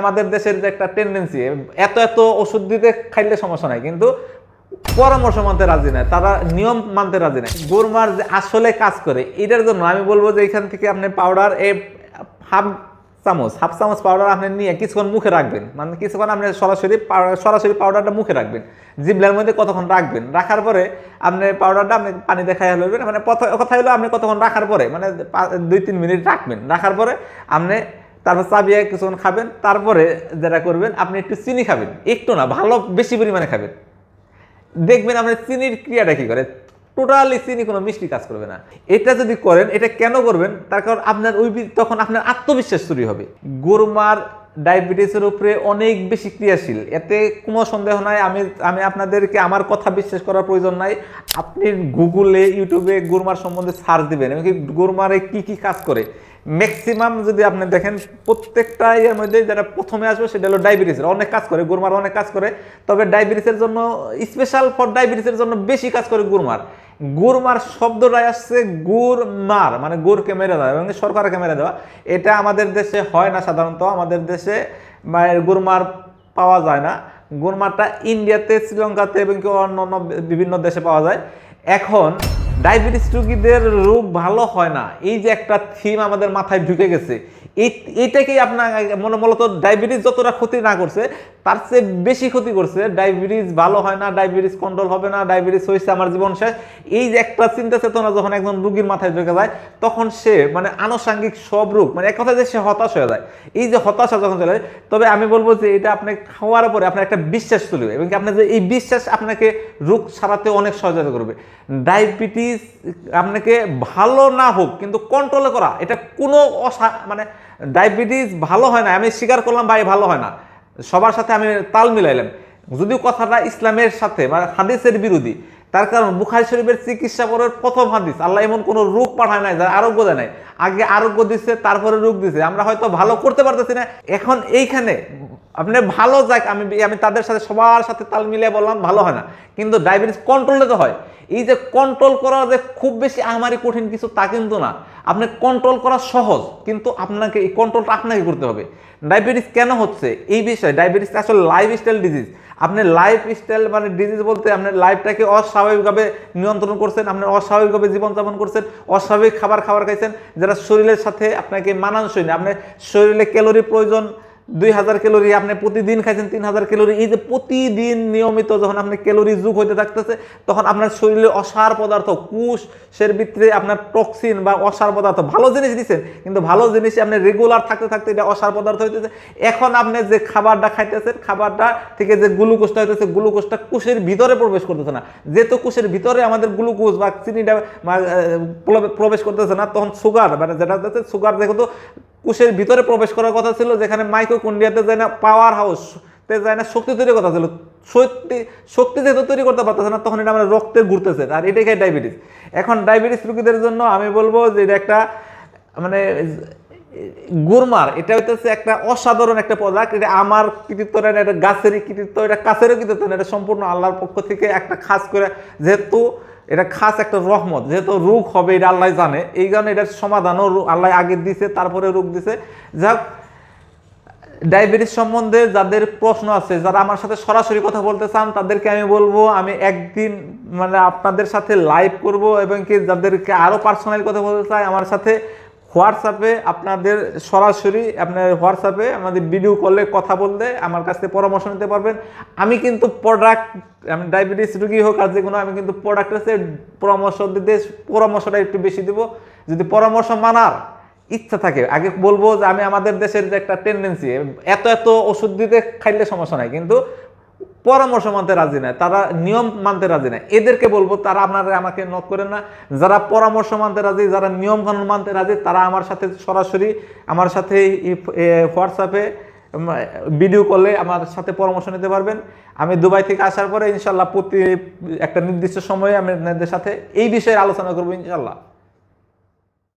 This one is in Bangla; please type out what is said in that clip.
আমাদের দেশের যে একটা টেন্ডেন্সি এত এত ওষুধ দিতে খাইলে সমস্যা নাই, কিন্তু পরামর্শ মানতে রাজি নাই, তারা নিয়ম মানতে রাজি নাই। গোরমার যে আসলে কাজ করে, এটার জন্য আমি বলব যে এখান থেকে আপনি পাউডার এ হাফ চামচ হাফ চামচ পাউডার আপনি নিয়ে কিছুক্ষণ মুখে রাখবেন। মানে কিছুক্ষণ আপনি সরাসরি সরাসরি পাউডারটা মুখে রাখবেন। জিবলার মধ্যে কতক্ষণ রাখবেন? রাখার পরে আপনি পাউডারটা আপনি পানি লইবেন। মানে কথা হলো আপনি কতক্ষণ রাখার পরে মানে দুই তিন মিনিট রাখবেন। রাখার পরে আপনি তারপর চাবিয়ে কিছুক্ষণ খাবেন, তারপরে যেটা করবেন, আপনি একটু চিনি খাবেন। একটু না, ভালো বেশি পরিমাণে খাবেন। দেখবেন আপনার চিনির ক্রিয়াটা কী করে? টোটালি চিনি, কোনো মিষ্টি কাজ করবে না। এটা যদি করেন, এটা কেন করবেন? তার কারণ আপনার ওই তখন আপনার আত্মবিশ্বাস তৈরি হবে। গরুমার ডায়াবেটিসের উপরে অনেক বেশি ক্রিয়াশীল। এতে কোনো সন্দেহ নাই, আমি আমি আপনাদেরকে আমার কথা বিশ্বাস করার প্রয়োজন নাই। আপনি গুগলে, ইউটিউবে গুরমার সম্বন্ধে সার্চ দিবেন এমনকি গুরমারে কি কি কাজ করে। ম্যাক্সিমাম যদি আপনি দেখেন, প্রত্যেকটা ইয়ের মধ্যে যেটা প্রথমে আসবে সেটা হলো ডায়াবেটিসের। অনেক কাজ করে, গুরমার অনেক কাজ করে। তবে ডায়াবেটিসের জন্য স্পেশাল ফর ডায়াবেটিসের জন্য বেশি কাজ করে গুরমার। গুরমার শব্দটাই আসছে গুড় মার মানে গুড়কে মেরে দেওয়া এবং সরকারকে মেরে দেওয়া। এটা আমাদের দেশে হয় না সাধারণত, আমাদের দেশে গুরমার পাওয়া যায় না। গুরমারটা ইন্ডিয়াতে, শ্রীলঙ্কাতে এবং কি অন্য অন্য বিভিন্ন দেশে পাওয়া যায়। এখন ডায়াবেটিস রোগীদের রোগ ভালো হয় না। এই যে একটা থিম আমাদের মাথায় ঢুকে গেছে। এইটাকেই আপনার মনে মূলত ডায়াবেটিস যতটা ক্ষতি না করছে, তার চেয়ে বেশি ক্ষতি করছে। ডায়াবেটিস ভালো হয় না ডায়াবেটিস কন্ট্রোল হবে না ডায়াবেটিস হয়েছে আমার জীবন শেষ। এই যে একটা চিন্তা চেতনা যখন একজন রুগীর মাথায় ঢুকে যায়, তখন সে মানে আনুষাঙ্গিক সব রোগ মানে এক কথা যে সে হতাশ হয়ে যায়। এই যে হতাশা যখন চলে তবে আমি বলব যে এটা আপনি খাওয়ার পরে আপনার একটা বিশ্বাস চলে এবং আপনার যে এই বিশ্বাস আপনাকে রোগ সারাতে অনেক সহযোগিতা করবে। ডায়াবেটিস আপনাকে ভালো না হোক, কিন্তু কন্ট্রোলে করা, এটা কোনো অসা মানে ডায়াবেটিস ভালো হয় না, আমি স্বীকার করলাম ভাই ভালো হয় না। সবার সাথে আমি তাল মিলাইলাম। যদিও কথাটা ইসলামের সাথে মানে হাদিসের বিরোধী, তার কারণ বুখারি শরীফের চিকিৎসা করার প্রথম হাদিস, আল্লাহ এমন কোনো রোগ পাঠায় নাই যার আরোগ্য দেয় নাই। আগে আরোগ্য দিচ্ছে তারপরে রোগ দিছে। আমরা হয়তো ভালো করতে পারতেছি না। এখন এইখানে আপনি ভালো যাক, আমি আমি তাদের সাথে সবার সাথে তাল মিলিয়ে বললাম, ভালো হয় না। কিন্তু ডায়াবেটিস কন্ট্রোলে তো হয়। এই যে কন্ট্রোল করা যে খুব বেশি আমারই কঠিন কিছু তা কিন্তু না। আপনি কন্ট্রোল করা সহজ, কিন্তু আপনাকে এই কন্ট্রোলটা আপনাকে করতে হবে। ডায়াবেটিস কেন হচ্ছে? এই বিষয়ে ডায়াবেটিস আসলে লাইফ স্টাইল ডিজিজ আপনি লাইফ স্টাইল মানে ডিজিজ বলতে আপনার লাইফটাকে অস্বাভাবিকভাবে নিয়ন্ত্রণ করছেন, আপনি অস্বাভাবিকভাবে জীবনযাপন করছেন, অস্বাভাবিক খাবার খাবার খাইছেন যারা শরীরের সাথে আপনাকে মানানসই না। আপনার শরীরে ক্যালোরি প্রয়োজন দুই হাজার ক্যালোরি আপনি প্রতিদিন খাইছেন, তিন হাজার ক্যালোরি। এই যে প্রতিদিন নিয়মিত যখন আপনি ক্যালোরি যুগ হইতে থাকতেছে, তখন আপনার শরীরে অসার পদার্থ কুশের ভিতরে আপনার টক্সিন বা অসার পদার্থ, ভালো জিনিস দিচ্ছেন কিন্তু ভালো জিনিস আপনি রেগুলার থাকতে থাকতে এটা অসার পদার্থ হইতেছে। এখন আপনি যে খাবারটা খাইতেছেন, খাবারটা থেকে যে গ্লুকোজটা হইতেছে গ্লুকোজটা কুশের ভিতরে প্রবেশ করতেছে না। যেহেতু কুশের ভিতরে আমাদের গ্লুকোজ বা চিনিটা প্রবেশ করতেছে না, তখন সুগার মানে যেটা সুগার যেহেতু কোষের ভিতরে প্রবেশ করার কথা ছিল, যেখানে মাইক্রোকুন্ডিয়াতে যায় না পাওয়ার হাউস তে যায় না, শক্তি তৈরি কথা ছিল। শক্তি শক্তি যেহেতু তৈরি করতে পারতেছে না, তখন এটা আমার রক্তে ঘুরতেছে। আর এটাই খাই ডায়াবেটিস এখন ডায়াবেটিস রোগীদের জন্য আমি বলব যে এটা একটা মানে গুরমার। এটা হইতেছে একটা অসাধারণ একটা প্রোডাক্ট এটা আমার কৃতিত্ব না, এটা গাছেরই কৃতিত্ব, এটা কাছেরও কৃতিত্ব না, এটা সম্পূর্ণ আল্লাহর পক্ষ থেকে একটা খাস করে, যেহেতু এটা খাস একটা রহমত, যেহেতু রোগ হবে এটা আল্লাহ জানে, এই কারণে এটার সমাধানও আল্লাহ আগে দিছে, তারপরে রোগ দিছে। যাক, ডায়াবেটিস সম্বন্ধে যাদের প্রশ্ন আছে, যারা আমার সাথে সরাসরি কথা বলতে চান, তাদেরকে আমি বলব, আমি একদিন মানে আপনাদের সাথে লাইভ করব, এবং কি যাদেরকে আরও পার্সোনালি কথা বলতে চাই, আমার সাথে হোয়াটসঅ্যাপে আপনাদের সরাসরি আপনার হোয়াটসঅ্যাপে আমাদের ভিডিও কলে কথা বলতে আমার কাছ থেকে পরামর্শ নিতে পারবেন। আমি কিন্তু প্রোডাক্ট আমি ডায়াবেটিস রুগী হোক আর যে কোনো, আমি কিন্তু প্রোডাক্ট আছে পরামর্শ দিতে, পরামর্শটা একটু বেশি দেবো। যদি পরামর্শ মানার ইচ্ছা থাকে, আগে বলব যে আমি আমাদের দেশের যে একটা টেন্ডেন্সি এত এত ওষুধ দিতে খাইলে সমস্যা নাই। কিন্তু পরামর্শ মানতে রাজি নাই, তারা নিয়ম মানতে রাজি নাই। এদেরকে বলব, তারা আপনারা আমাকে নক করেন না। যারা পরামর্শ মানতে রাজি, যারা নিয়ম কানুন মানতে রাজি, তারা আমার সাথে সরাসরি, আমার সাথে হোয়াটসঅ্যাপে ভিডিও করলে আমার সাথে পরামর্শ নিতে পারবেন। আমি দুবাই থেকে আসার পরে ইনশাল্লাহ প্রতি একটা নির্দিষ্ট সময়ে আমি আপনাদের সাথে এই বিষয়ে আলোচনা করব ইনশাল্লাহ।